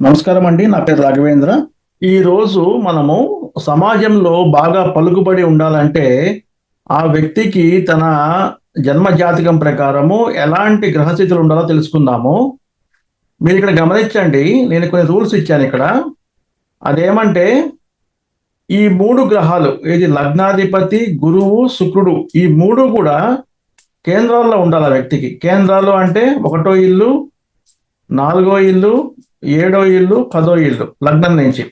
నమస్కారం అండి నా పేరు రాఘవేంద్ర. ఈ రోజు మనము సమాజంలో బాగా పలుకుబడి ఉండాలంటే ఆ వ్యక్తికి తన జన్మ జాతకం ప్రకారము ఎలాంటి గ్రహస్థితులు ఉండాలో తెలుసుకుందాము. మీరు ఇక్కడ గమనించండి నేను కొన్ని రూల్స్ ఇచ్చాను ఇక్కడ. అదేమంటే ఈ మూడు గ్రహాలు ఇది లగ్నాధిపతి గురువు శుక్రుడు ఈ మూడు కూడా కేంద్రాల్లో ఉండాలి ఆ వ్యక్తికి. కేంద్రాలు అంటే ఒకటో ఇల్లు నాలుగో ఇల్లు ఏడో ఇల్లు పదో ఇల్లు లగ్నం నుంచి.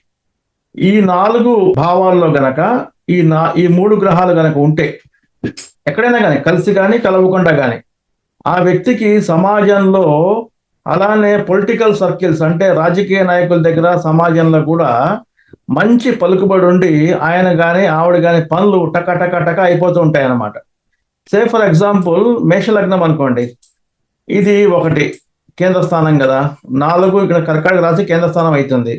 ఈ నాలుగు భావాల్లో గనక ఈ నా ఈ మూడు గ్రహాలు గనక ఉంటే ఎక్కడైనా కానీ కలిసి కానీ కలవకుండా కానీ ఆ వ్యక్తికి సమాజంలో అలానే పొలిటికల్ సర్కిల్స్ అంటే రాజకీయ నాయకుల దగ్గర సమాజంలో కూడా మంచి పలుకుబడి ఉండి ఆయన కానీ ఆవిడ కానీ పనులు టక టక టక అయిపోతూ ఉంటాయి అన్నమాట సే ఫర్ ఎగ్జాంపుల్ మేషలగ్నం అనుకోండి. ఇది ఒకటి. కేంద్ర స్థానం కదా. నాలుగు ఇక్కడ కర్కాటక రాశి కేంద్ర స్థానం అవుతుంది.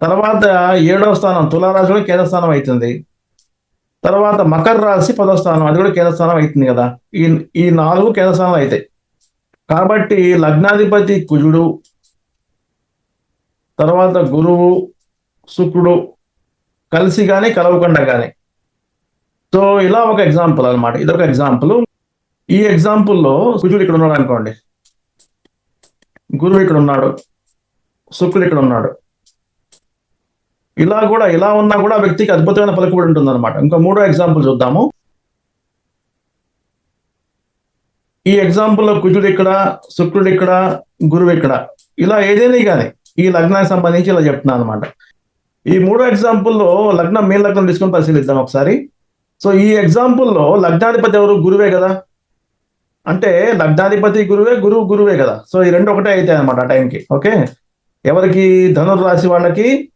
తర్వాత ఏడవ స్థానం తులారాశి కూడా కేంద్ర స్థానం అవుతుంది. తర్వాత మకర రాశి పదో స్థానం అది కూడా కేంద్ర స్థానం అవుతుంది కదా. ఈ ఈ నాలుగు కేంద్ర స్థానాలు అవుతాయి కాబట్టి లగ్నాధిపతి కుజుడు తర్వాత గురువు శుక్రుడు కలిసి కానీ కలవకుండా కానీ సో ఇలా ఒక ఎగ్జాంపుల్ అనమాట ఇదొక ఎగ్జాంపుల్ ఈ ఎగ్జాంపుల్లో కుజుడు ఇక్కడ ఉన్నాడు అనుకోండి. గురువు ఇక్కడ ఉన్నాడు శుక్రుడు ఇక్కడ ఉన్నాడు. ఇలా కూడా ఇలా ఉన్నా కూడా వ్యక్తికి అద్భుతమైన పలుకుబడి ఉంటుంది అనమాట ఇంకా మూడో ఎగ్జాంపుల్ చూద్దాము. ఈ ఎగ్జాంపుల్లో కుజుడు ఇక్కడ శుక్రుడు ఇక్కడ గురువు ఇక్కడ ఇలా ఏదైనా కానీ ఈ లగ్నానికి సంబంధించి ఇలా చెప్తున్నాను అనమాట ఈ మూడో ఎగ్జాంపుల్లో లగ్నం మీ లగ్నం తీసుకొని పరిశీలిద్దాం ఒకసారి. సో ఈ ఎగ్జాంపుల్లో లగ్నాధిపతి ఎవరు? గురువే కదా. అంటే లగ్నాధిపతి గురువే గురువు గురువే కదా. సో ఈ రెండు ఒకటే అవుతాయి అనమాట ఆ టైంకి. ఓకే? ఎవరికి? ధనుర్ రాశి వాళ్ళకి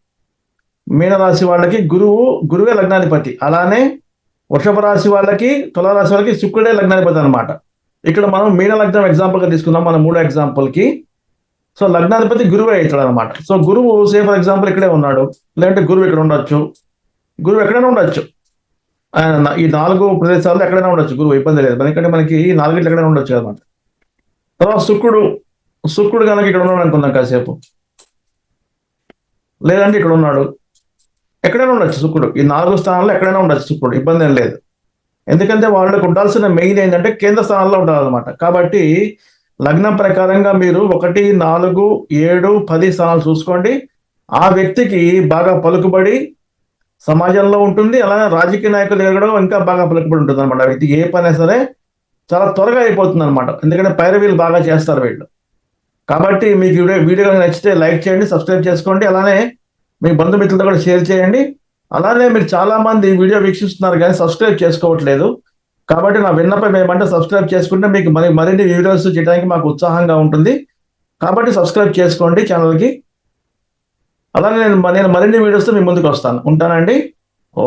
మీనరాశి వాళ్ళకి గురువు గురువే లగ్నాధిపతి. అలానే వృషభ రాశి వాళ్ళకి తులారాశి వాళ్ళకి శుక్రుడే లగ్నాధిపతి అనమాట ఇక్కడ మనం మీన లగ్నం ఎగ్జాంపుల్గా తీసుకుందాం మన మూడో ఎగ్జాంపుల్కి సో లగ్నాధిపతి గురువే అవుతాడు అనమాట సో గురువు సే ఫర్ ఎగ్జాంపుల్ ఇక్కడే ఉన్నాడు. లేదంటే గురువు ఇక్కడ ఉండొచ్చు. గురువు ఎక్కడైనా ఉండొచ్చు. ఈ నాలుగు ప్రదేశాల్లో ఎక్కడైనా ఉండొచ్చు గురువు ఇబ్బంది లేదు. ఎందుకంటే మనకి ఈ నాలుగిట్లు ఎక్కడైనా ఉండొచ్చు అనమాట తర్వాత శుక్రుడు శుక్రుడు కనుక ఇక్కడ ఉన్నాడు అనుకుందాం కాసేపు. లేదంటే ఇక్కడ ఉన్నాడు. ఎక్కడైనా ఉండొచ్చు శుక్రుడు. ఈ నాలుగు స్థానాల్లో ఎక్కడైనా ఉండొచ్చు శుక్రుడు. ఇబ్బంది ఏం లేదు. ఎందుకంటే వాళ్ళకి ఉండాల్సిన మెయిన్ ఏంటంటే కేంద్ర స్థానాల్లో ఉండాలన్నమాట. కాబట్టి లగ్నం ప్రకారంగా మీరు ఒకటి నాలుగు ఏడు పది స్థానాలు చూసుకోండి. ఆ వ్యక్తికి బాగా పలుకుబడి సమాజంలో ఉంటుంది అలానే రాజకీయ నాయకుల దగ్గర కూడా ఇంకా బాగా పలుకుబడి ఉంటుంది అనమాట ఇది ఏ పని సరే చాలా త్వరగా అయిపోతుంది అనమాట ఎందుకంటే పైరవీలు బాగా చేస్తారు వీళ్ళు. కాబట్టి మీకు వీడియో వీడియో కనుక నచ్చితే లైక్ చేయండి సబ్స్క్రైబ్ చేసుకోండి అలానే మీ బంధుమిత్రులతో కూడా షేర్ చేయండి. అలానే మీరు చాలా మంది వీడియో వీక్షిస్తున్నారు కానీ సబ్స్క్రైబ్ చేసుకోవట్లేదు. కాబట్టి నా విన్నపం ఏమంటే సబ్స్క్రైబ్ చేసుకుంటే మీకు మరి మరిన్ని వీడియోస్ చేయడానికి మాకు ఉత్సాహంగా ఉంటుంది. కాబట్టి సబ్స్క్రైబ్ చేసుకోండి ఛానల్కి. అలానే నేను నేను మరిన్ని వీడియోస్తో మీ ముందుకు వస్తాను. ఉంటానండి. ఓ